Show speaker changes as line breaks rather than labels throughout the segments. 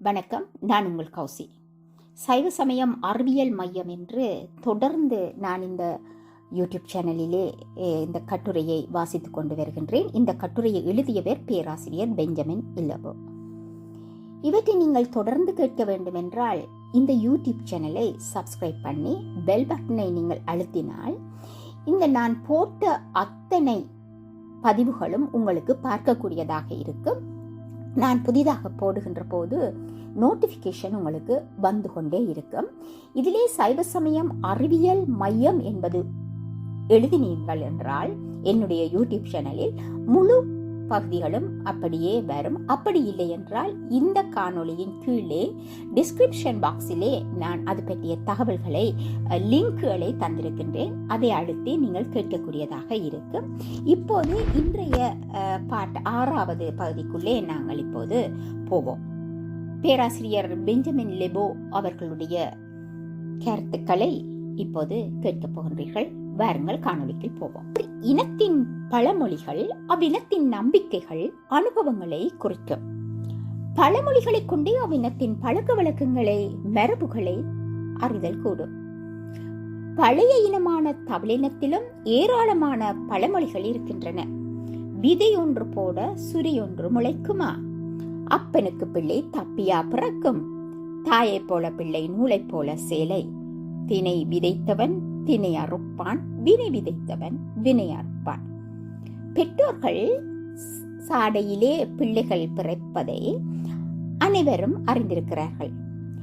வணக்கம் நான் உங்கள் கௌசி. சைவ சமயம் அறிவியல் மையம் என்று தொடர்ந்து நான் இந்த யூடியூப் சேனலிலே இந்த கட்டுரையை வாசித்து கொண்டு வருகின்றேன். இந்த கட்டுரையை எழுதியவர் பேராசிரியர் பெஞ்சமின் இல்லவோ இவற்றை நீங்கள் தொடர்ந்து கேட்க வேண்டுமென்றால் இந்த யூடியூப் சேனலை சப்ஸ்கிரைப் பண்ணி பெல் பட்டனை நீங்கள் அழுத்தினால் இந்த நான் போட்ட அத்தனை பதிவுகளும் உங்களுக்கு பார்க்கக்கூடியதாக இருக்கும். நான் புதிதாக போடுகின்ற போது நோட்டிஃபிகேஷன் உங்களுக்கு வந்து கொண்டே இருக்கும். இதிலே சைவ சமயம் அறிவியல் மையம் என்பது எழுதினீர்கள் என்றால் என்னுடைய யூடியூப் சேனலில் முழு பகுதிகளும் அப்படியே வரும். அப்படி இல்லை என்றால் இந்த காணொளியின் கீழே டிஸ்கிரிப்ஷன் பாக்ஸிலே நான் அது பற்றிய தகவல்களை லிங்க்குகளை தந்திருக்கின்றேன். அதை அழுத்தி நீங்கள் கேட்கக்கூடியதாக இருக்கும். இப்போது இன்றைய பாட் ஆறாவது பகுதிக்குள்ளே நாங்கள் இப்போது போவோம். பேராசிரியர் பெஞ்சமின் லெபோ அவர்களுடைய கருத்துக்களை இப்போது கேட்கப் போகின்றீர்கள். வாருங்கள் காணொலிக்கு போவோம். இனத்தின் பழமொழிகள் அவ்வினத்தின் நம்பிக்கைகள் அனுபவங்களை குறிக்கும் பழமொழிகளை கொண்டே அவ்வினத்தின் பழக்க வழக்கங்களை மரபுகளை அறிதல் கூடும் பழைய இனமான தமிழினத்திலும் ஏராளமான பழமொழிகள் இருக்கின்றன. விதை ஒன்று போட சுரி ஒன்று முளைக்குமா? அப்பனுக்கு பிள்ளை தப்பியா பிறக்கும்? தாயைப் போல பிள்ளை நூலைப் போல சேலை. தினை விதைத்தவன் தினை அறுப்பான் வினை விதைத்தவன் வினை அறுப்பான் பெற்றோர்கள் சாடையிலே பிள்ளைகள் பிறப்பதை அனைவரும் அறிந்திருக்கிறார்கள்.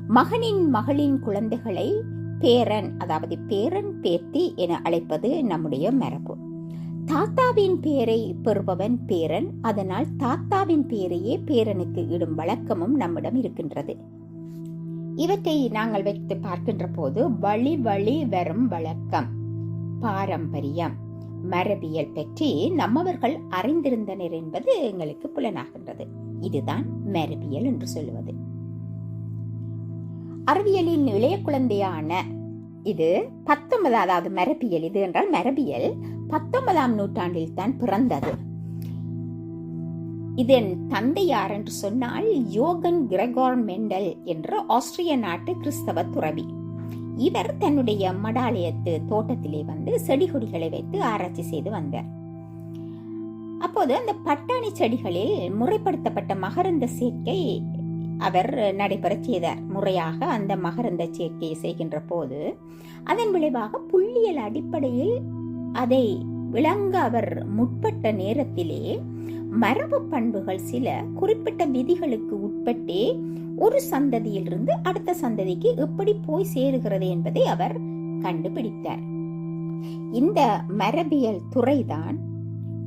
மகனின் மகளின் குழந்தைகளை பேரன் அதாவது பேரன் பேத்தி என அழைப்பது நம்முடைய மரபு. தாத்தாவின் பேரை பெறுபவன் பேரன் அதனால் தாத்தாவின் பேரையே பேரனுக்கு இடும் வழக்கமும் நம்மிடம் இருக்கின்றது. இவற்றை நாங்கள் வைத்து பார்க்கின்ற போது வழி வழி வரும் வழக்கம். பாரம்பரியம். மரபியல் பற்றி நம்மவர்கள் அறிந்திருந்தனர் என்பது எங்களுக்கு புலனாகின்றது. இதுதான் மரபியல் என்று சொல்லுவது. அறிவியலின் இளைய குழந்தையான இது பத்தொன்பது அதாவது மரபியல். இது என்றால் மரபியல் பத்தொன்பதாம் நூற்றாண்டில் தான் பிறந்தது. இதன் தந்தை யார் என்று சொன்னால் யோகன் கிரெகார் மெண்டல் என்ற ஆஸ்திரிய நாட்டு கிறிஸ்தவ துறவி. இவர் தன்னுடைய மடாலயத்து தோட்டத்திலே வந்து செடி கொடிகளை வைத்து ஆராய்ச்சி செய்து வந்தார். அப்போது அந்த பட்டாணி செடிகளில் முறைப்படுத்தப்பட்ட மகரந்த சேர்க்கை அவர் நடைபெற செய்தார். முறையாக அந்த மகரந்த சேர்க்கையை செய்கின்ற போது அதன் விளைவாக புள்ளியல் அடிப்படையில் அதை விளங்க அவர் முற்பட்ட நேரத்திலே மரபு பண்புகள் சில குறிப்பிட்ட விதிகளுக்கு உட்பட்டே ஒரு சந்ததியிலிருந்து அடுத்த சந்ததிக்கு எப்படி போய் சேருகிறது என்பதை அவர் கண்டுபிடித்தார். இந்த மரபியல் துறைதான்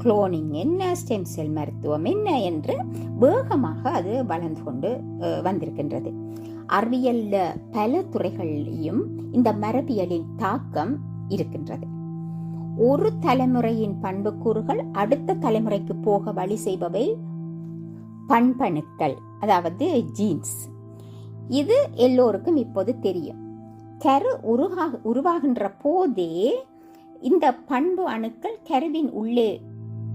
குளோனிங் என்ன ஸ்டெம் செல் மருத்துவம் என்ன என்று வேகமாக அது வளர்ந்து கொண்டு வந்திருக்கின்றது. அறிவியல்ல பல துறைகளிலும் இந்த மரபியலின் தாக்கம் இருக்கின்றது. ஒரு தலைமுறையின் பண்புக்கூறுகள் அடுத்த தலைமுறைக்கு போக வழி செய்பவை பண்பணுக்கள் அதாவது ஜீன்ஸ் இது எல்லோருக்கும் இப்போது தெரியும். கரு உருவா உருவாகின்ற போதே இந்த பண்பு அணுக்கள் கருவின் உள்ளே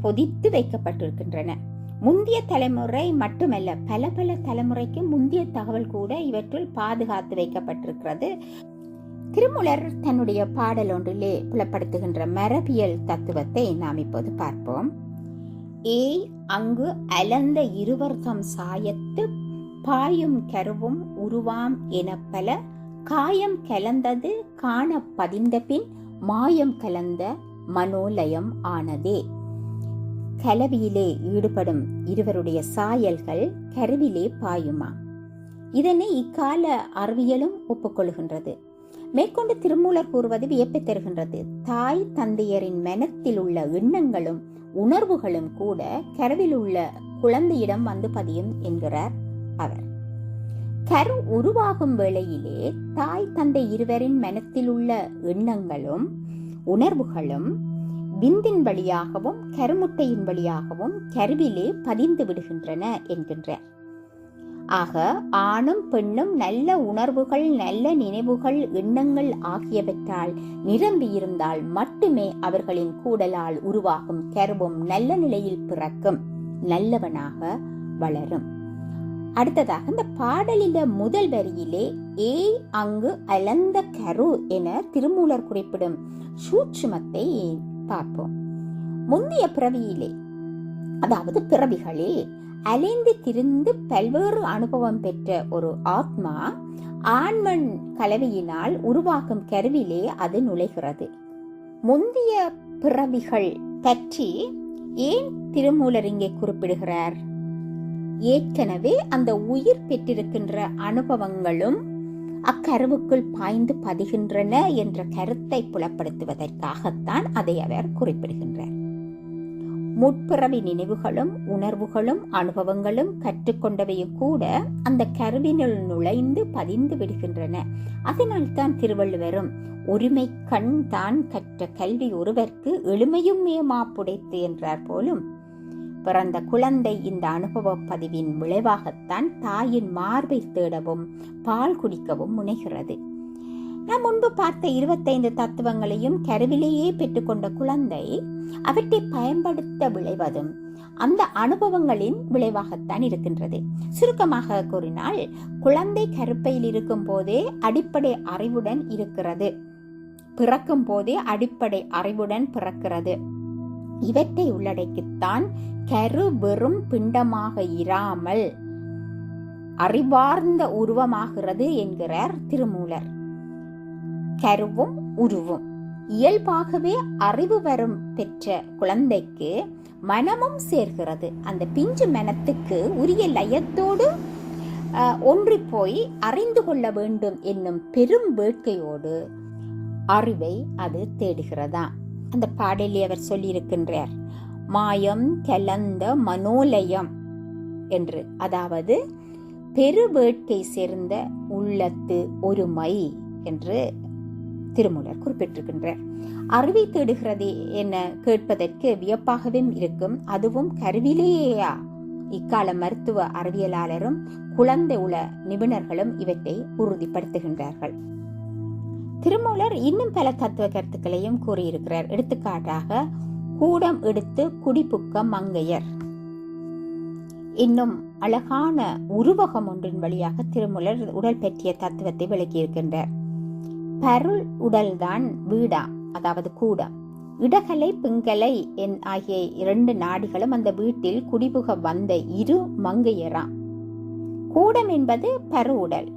பொதித்து வைக்கப்பட்டிருக்கின்றன. முந்தைய தலைமுறை மட்டுமல்ல பல பல தலைமுறைக்கு முந்தைய தகவல் கூட இவற்றுள் பாதுகாத்து வைக்கப்பட்டிருக்கிறது. திருமுலர் தன்னுடைய பாடல் ஒன்றிலே புலப்படுத்துகின்ற மரபியல் தத்துவத்தை நாம் இப்போது பார்ப்போம். ஏய் அங்கு அலந்த இருவர் தம் சாயத்து பாயும் கருவும் உருவாம் என பல காயம் கலந்தது காண பதிந்த பின் மாயம் கலந்த மனோலயம் ஆனதே. கலவியிலே ஈடுபடும் இருவருடைய சாயல்கள் கருவிலே பாயுமா? இதனை இக்கால அறிவியலும் ஒப்புக்கொள்கின்றது. மேற்கொண்டு திருமூலர் கூறுவது வியப்பை தருகின்றது? தாய் தந்தையரின் மனத்தில் உள்ள எண்ணங்களும் உணர்வுகளும் கூட கருவில் உள்ள குழந்தையிடம் வந்து பதியும் என்கிறார் அவர். கரு உருவாகும் வேளையிலே தாய் தந்தை இருவரின் மனத்தில் உள்ள எண்ணங்களும் உணர்வுகளும் விந்தின் வழியாகவும் கருமுட்டையின் வழியாகவும் கருவிலே பதிந்து விடுகின்றன என்கின்றார். ஆக ஆணும் பெண்ணும் நல்ல உணர்வுகள் நல்ல நினைவுகள் எண்ணங்கள் ஆகியவற்றால் நிரம்பியிருந்தால் மட்டுமே அவர்களின் கூடலால் உருவாகும் கருவும் நல்ல நிலையில் பிறக்கும் நல்லவனாக வளரும். அடுத்ததாக இந்த பாடலில முதல் வரியிலே ஏ அங்கு அலந்த கரு என திருமூலர் குறிப்பிடும் சூட்சுமத்தை பார்ப்போம். முந்தைய பிறவியிலே அதாவது பிறவிகளில் அலைந்து திரிந்து பல்வேறு அனுபவம் பெற்ற ஒரு ஆத்மா ஆண்மண் கலவையினால் உருவாகும் கருவிலே அது நுழைகிறது. முந்தைய பிறவிகள் பற்றி ஏன் திருமூலர் இங்கே குறிப்பிடுகிறார்? ஏற்கனவே அந்த உயிர் பெற்றிருக்கின்ற அனுபவங்களும் அக்கருவுக்குள் பாய்ந்து பதிகின்றன என்ற கருத்தை புலப்படுத்துவதற்காகத்தான் அதை அவர் குறிப்பிடுகின்றார். முற்பிறவி நினைவுகளும் உணர்வுகளும் அனுபவங்களும் கற்றுக்கொண்டவையும் கூட அந்த கருவினுள் நுழைந்து பதிந்து விடுகின்றன. அதனால் தான் திருவள்ளுவரும் உரிமை கண் தான் கற்ற கல்வி ஒருவர்க்கு எளிமையும் மேமாப்புடைத்து என்றார் போலும் பிறந்த குழந்தை இந்த அனுபவ பதிவின் விளைவாகத்தான் தாயின் மார்பை தேடவும் பால் குடிக்கவும் முனைகிறது. நாம் முன்பு பார்த்த இருபத்தைந்து தத்துவங்களையும் கருவிலேயே பெற்றுக்கொண்ட குழந்தை அவற்றை பயன்படுத்த விளைவதும் அந்த அனுபவங்களின் விளைவாகத்தான் இருக்கின்றது. சுருக்கமாக கூறினால் குழந்தை கருப்பையில் இருக்கும் போதே அடிப்படை அறிவுடன் இருக்கிறது. பிறக்கும் போதே அடிப்படை அறிவுடன் பிறக்கிறது. இவற்றை உள்ளடக்கித்தான் கரு வெறும் பிண்டமாக இராமல் அறிவார்ந்த உருவமாகிறது என்கிறார் திருமூலர். கருவும் உருவும். இயல்பாகவே அறிவு வரும் பெற்ற குழந்தைக்கு மனமும் சேர்கிறது. அந்த பிஞ்சு மனத்துக்கு உரிய லயத்தோடு ஒன்றி போய் அறிந்து கொள்ள வேண்டும் என்னும் பெரும் வேட்கையோடு அறிவை அது தேடுகிறதா? அந்த பாடலில் அவர் சொல்லியிருக்கின்றார் மாயம் கலந்த மனோலயம் என்று. அதாவது பெருவேட்கை சேர்ந்த உள்ளத்து ஒருமை என்று திருமூலர் குறிப்பிட்டிருக்கின்றார். அறிவை தேடுகிறது என கேட்பதற்கு வியப்பாகவே இருக்கும். அதுவும் கருவிலேயா? இக்கால மருத்துவ அறிவியலாளரும் குழந்தை உள நிபுணர்களும் இவற்றை உறுதிப்படுத்துகின்றார்கள். திருமூலர் இன்னும் பல தத்துவ கருத்துக்களையும் கூறியிருக்கிறார். எடுத்துக்காட்டாக கூடம் எடுத்து குடிப்புக்க மங்கையர் இன்னும் அழகான உருவகம் ஒன்றின் வழியாக திருமூலர் உடல் பற்றிய தத்துவத்தை விளக்கியிருக்கின்றார். பருள் உடல்தான் வீடா அதாவது கூடம் இடகலை பிங்கலை என் ஆகிய இரண்டு நாடிகளும் அந்த வீட்டில் குடிபுக வந்த இரு மங்கையராம் கூடம் என்பது பரு உடல்.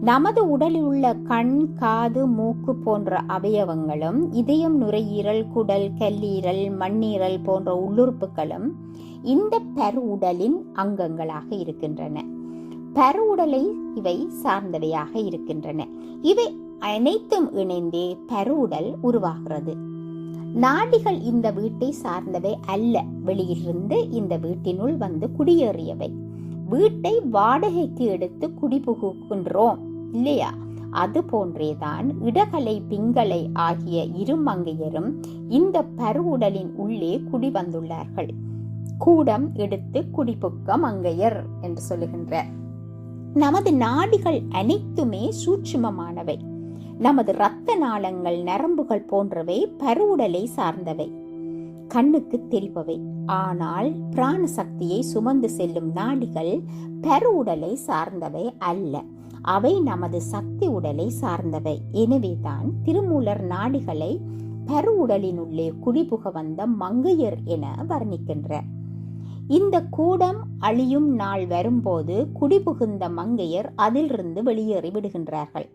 நமது உடலில் உள்ள கண் காது மூக்கு போன்ற அவயவங்களும் இதயம் நுரையீரல் குடல் கல்லீரல் மண்ணீரல் போன்ற உள்ளுறுப்புகளும் இந்த பெரு உடலின் அங்கங்களாக இருக்கின்றன. பெருவுடலை உடலை இவை சார்ந்தவையாக இருக்கின்றன. இவை அனைத்தும் இணைந்தே பெருவுடல் உருவாகிறது. நாடிகள் இந்த வீட்டை சார்ந்தவை அல்ல. வெளியிலிருந்து இந்த வீட்டினுள் வந்து குடியேறியவை. வீட்டை வாடகைக்கு எடுத்து குடிபுகுகின்றோம் இல்லையா? அது போன்றேதான் இடகலை பிங்களை ஆகிய இருமங்கையரும் இந்த பருவுடலின் உள்ளே குடி வந்துள்ளார்கள் கூடம் எடுத்து குடிபுக்க மங்கையர் என்று சொல்லுகின்றார் நமது நாடிகள் அனைத்துமே சூட்சுமமானவை. நமது இரத்த நாளங்கள் நரம்புகள் போன்றவை பருவுடலை சார்ந்தவை. கண்ணுக்கு தெரிப்பவை ஆனால் பிராண சக்தியை சுமந்து செல்லும் நாடிகள் பெருவுடலை சார்ந்தவை அல்ல. அவை நமது சக்தி உடலை சார்ந்தவை. எனவேதான் திருமூலர் நாடிகளை பெருவுடலினுள்ளே குடிபுக வந்த மங்கையர் என வர்ணிக்கின்றார். இந்த கூடம் அழியும் நாள் வரும்போது குடிபுகுந்த மங்கையர் அதிலிருந்து வெளியேறி விடுகின்றார்கள்.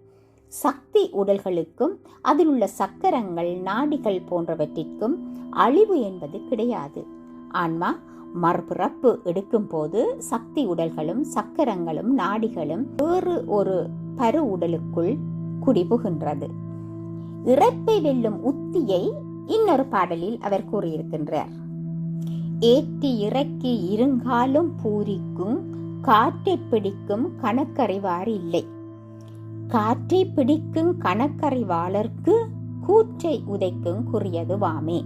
சக்தி உடல்களுக்கும் அதில் உள்ள சக்கரங்கள் நாடிகள் போன்றவற்றிற்கும் அழிவு என்பது கிடையாது. ஆன்மா மறுபிறப்பு எடுக்கும்போது சக்தி உடல்களும் சக்கரங்களும் நாடிகளும் வேறு ஒரு பரு உடலுக்குள் குடிபுகின்றது. இறப்பை வெல்லும் உத்தியை இன்னொரு பாடலில் அவர் கூறியிருக்கின்றார். ஏற்றி இறக்கி இருங்காலும் பூரிக்கும் காற்றை பிடிக்கும் கணக்கறிவார் இல்லை. காற்றை பிடிக்கும் கணக்கறிவாளர்க்கு கூற்றை உதைக்கும் குறியதுவாமே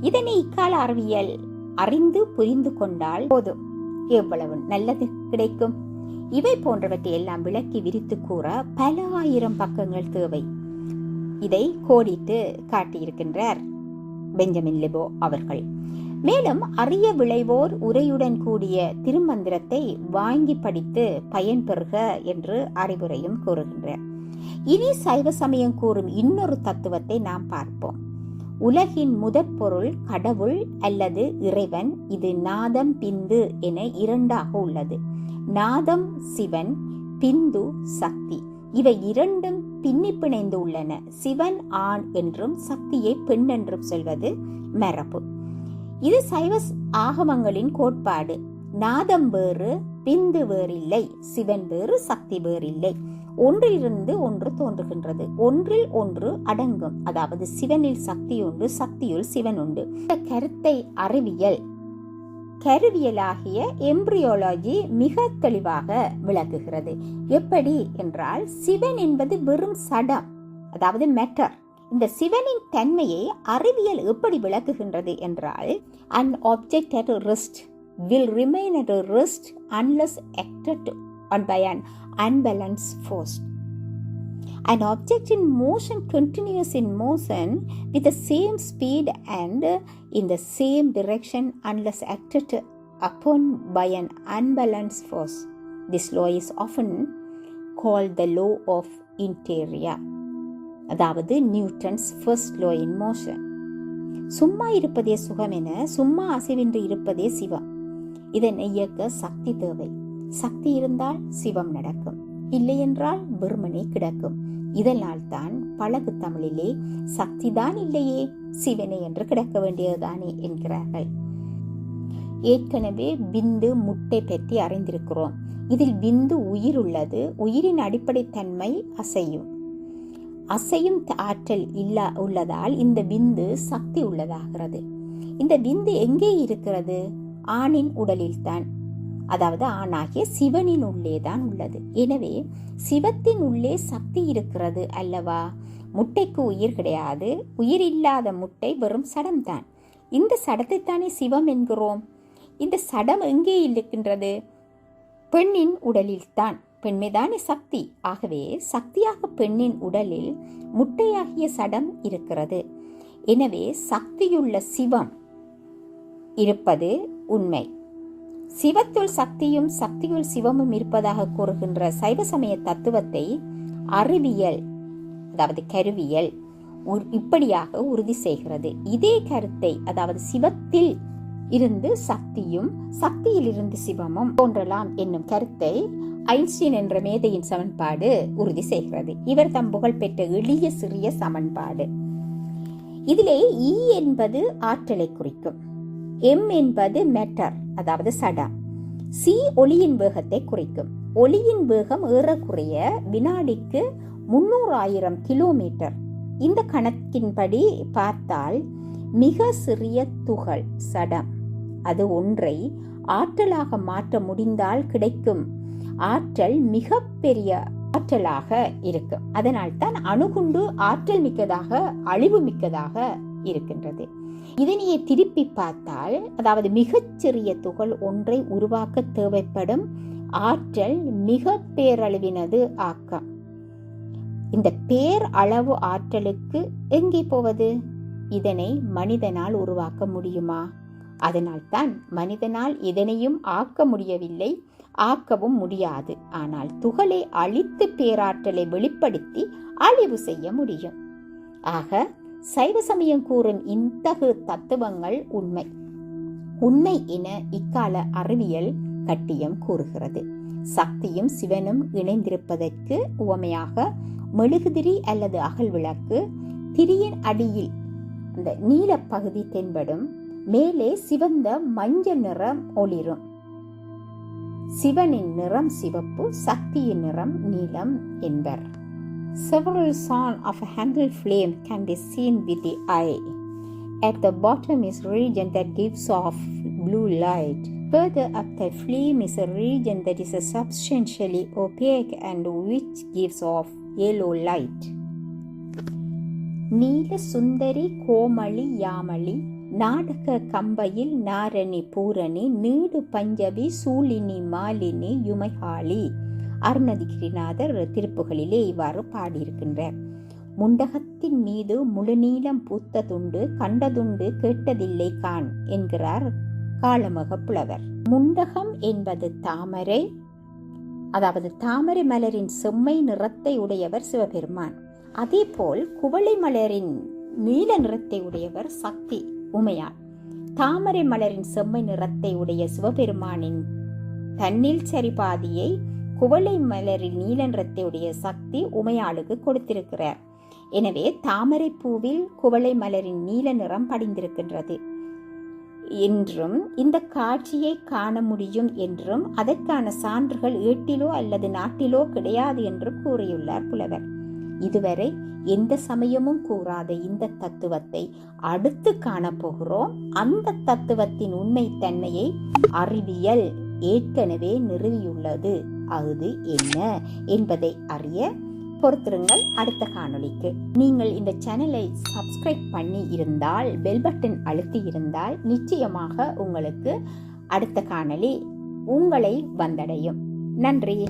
இதனை இக்கால அறிவியல் அறிந்து புரிந்து கொண்டால் போதும். எவ்வளவு நல்லது கிடைக்கும். இவை போன்றவற்றை எல்லாம் விளக்கி விரித்து கூற பல ஆயிரம் பக்கங்கள் தேவை. இதை கோடிட்டு காட்டியிருக்கின்றார் பெஞ்சமின் லெபோ அவர்கள். மேலும் அரிய விளைவோர் உரையுடன் கூடிய திருமந்திரத்தை வாங்கி படித்து பயன்பெறுக என்று அறிவுரையும் கூறுகின்றார் இனி சைவ சமயம் கூறும் இன்னொரு தத்துவத்தை நாம் பார்ப்போம். உலகின் முதற் பொருள் கடவுள் அல்லது இறைவன் இது நாதம் பிந்து என இரண்டாக உள்ளது. நாதம் சிவன் பிந்து சக்தி. இவை இரண்டும் பின்னி பிணைந்து உள்ளன. சிவன் ஆண் என்றும் சக்தியை பெண் என்றும் சொல்வது மரபு. இது சைவ ஆகமங்களின் கோட்பாடு. நாதம் வேறு பிந்து வேறில்லை சிவன் வேறு சக்தி வேறில்லை. ஒன்றிலிருந்து ஒன்று தோன்றுகின்றது. ஒன்றில் ஒன்று அடங்கும். அதாவது சிவனில் சக்தி உண்டு சக்தியுள் சிவன் உண்டு. இந்த கருத்தை அறிவியல் கருவியலாகிய எம்பிரியோலஜி மிக தெளிவாக விளக்குகிறது. எப்படி என்றால் சிவன் என்பது வெறும் சடம் அதாவது மேட்டர் இந்த சிவனின் தன்மையை அறிவியல் எப்படி விளக்குகின்றது என்றால் an object at rest will remain at rest unless acted on by an unbalanced force. An object in motion continues in motion with the same speed and in the same direction unless acted upon by an unbalanced force. This law is often called the law of interior. அதாவது Newton's first law in motion. சும்மா இருப்பதே சுகம் என சும்மா அசைவின்றி இருப்பதே சிவம். இதனை இயக்க சக்தி தேவை. சக்தி இருந்தால் சிவம் நடக்கும். இல்லையென்றால் வெறுமனே கிடக்கும். இதனால் தான் பழகு தமிழிலே சக்திதான் இல்லையே சிவனே என்று கிடக்க வேண்டியதுதானே என்கிறார்கள். ஏற்கனவே பிந்து முட்டை பற்றி அறிந்திருக்கிறோம். இதில் பிந்து உயிர் உள்ளது உயிரின் அடிப்படை தன்மை அசையும். அசையும் ஆற்றல் இல்ல உள்ளதால் இந்த விந்து சக்தி உள்ளதாகிறது. இந்த விந்து எங்கே இருக்கிறது? ஆணின் உடலில்தான். அதாவது ஆணாகிய சிவனின் உள்ளே தான் உள்ளது. எனவே சிவத்தின் உள்ளே சக்தி இருக்கிறது அல்லவா? முட்டைக்கு உயிர் கிடையாது. உயிர் இல்லாத முட்டை வெறும் சடம்தான் இந்த சடத்தைத்தானே சிவம் என்கிறோம்? இந்த சடம் எங்கே இருக்கின்றது? பெண்ணின் உடலில்தான். பெண்மைதானே சக்தி? ஆகவே சக்தியாக பெண்ணின் உடலில் முட்டையாகிய சடம் இருக்கிறது. எனவே சக்தியுள்ள சிவம் இருப்பது உண்மை. சிவத்துள் சக்தியும் சக்தியுள் சிவமும் இருப்பதாக கூறுகின்ற சைவ சமய தத்துவத்தை அறிவியல் அதாவது கருவியல் இப்படியாக உறுதி செய்கிறது. இதே கருத்தை அதாவது சிவத்தில் இருந்து சக்தியும் சக்தியில் இருந்து சிவமும் தோன்றலாம் என்னும் கருத்தை ஐன்ஸ்டீன் என்ற மேதையின் சமன்பாடு உறுதி செய்கிறது. இவர் தம் புகழ்பெற்ற எளிய சிறிய சமன்பாடு. இதிலே இ என்பது ஆற்றலை குறிக்கும். எம் என்பது மேட்டர் அதாவது சடம் சி ஒளியின் வேகத்தை குறிக்கும். ஒளியின் வேகம் ஏறக்குறைய வினாடிக்கு முன்னூறாயிரம் கிலோமீட்டர். இந்த கணக்கின்படி பார்த்தால் மிக சிறிய துகள் சடம் அது ஒன்றை ஆற்றலாக மாற்ற முடிந்தால் கிடைக்கும். ஆற்றல் மிக பெரிய ஆற்றலாக இருக்கும் அதனால் தான் அணுகுண்டு ஆற்றல் மிக்கதாக அழிவு மிக்கதாக இருக்கின்றது. இதனையே திருப்பி பார்த்தால் அதாவது மிகச்சிறிய துகள் ஒன்றை உருவாக்க தேவைப்படும். ஆற்றல் மிக பேரளவினது ஆக்கம். இந்த பேர் அளவு ஆற்றலுக்கு எங்கே போவது? இதனை மனிதனால் உருவாக்க முடியுமா? அதனால்தான் மனிதனால் இதனையும் ஆக்க முடியவில்லை ஆக்கவும் முடியாது. ஆனால் துகளை அழித்து பேராற்றலை வெளிப்படுத்தி அழிவு செய்ய முடியும். ஆக சைவ சமயம் கூறும் இத்தகு தத்துவங்கள் உண்மை. உண்மை என இக்கால அறிவியல் கட்டியம் கூறுகிறது. சக்தியும் சிவனும் இணைந்திருப்பதற்கு உவமையாக மெழுகுதிரி அல்லது அகல் விளக்கு திரியின் அடியில் அந்த நீலப்பகுதி தென்படும் மேலே சிவந்த மஞ்சள் நிறம் ஒளிரும் சிவனின் நிறம் சிவப்பு சக்தியின் நிறம் நீலம் என்பர் Several son of a handle flame can be seen with the eye. At the bottom is region that gives off blue light. Further up the flame is a region that is substantially opaque and which gives off yellow light. நீல சுந்தரி கோமளி யாமளி நாடக கம்பையில் நாரணி பூரணி நீடு பஞ்சவி சூலினி மாலினி யுமைஹாளி அருணதிகிரிநாதர் திருப்புகளிலே இவ்வாறு பாடியிருக்கின்றார். முண்டகத்தின் மீது முழுநீளம் பூத்த துண்டு கண்டதுண்டு கேட்டதில்லை கான் என்கிறார் காலமக புலவர். முண்டகம் என்பது தாமரை அதாவது தாமரை மலரின் செம்மை நிறத்தை உடையவர் சிவபெருமான். அதேபோல் குவளை மலரின் நீல நிறத்தை உடையவர் சக்தி. உமையாள் தாமரை மலரின் செம்மை நிறத்தை உடைய சிவபெருமானின் தன்னில் சரிபாதியை குவளை மலரின் நீல நிறத்தை உடைய சக்தி உமையாளுக்கு கொடுத்திருக்கிறார். எனவே தாமரை பூவில் குவளை மலரின் நீல நிறம் படிந்திருக்கின்றது. என்றும் இந்த காட்சியை காண முடியும் என்றும் அதற்கான சான்றுகள் ஏட்டிலோ அல்லது நாட்டிலோ கிடையாது என்றும் கூறியுள்ளார் புலவர். இதுவரை எந்த சமயமும் கூறாத இந்த தத்துவத்தை அடுத்து காணப்போகிறோம். அந்த தத்துவத்தின் உண்மை தன்மையை அறிவியல் ஏற்கனவே நிறுவியுள்ளது. அது என்ன என்பதை அறிய பொறுத்திருங்கள் அடுத்த காணொளிக்கு. நீங்கள் இந்த சேனலை சப்ஸ்கிரைப் பண்ணி இருந்தால் பெல் பட்டன் அழுத்தி இருந்தால் நிச்சயமாக உங்களுக்கு அடுத்த காணொளி உங்களை வந்தடையும். நன்றி.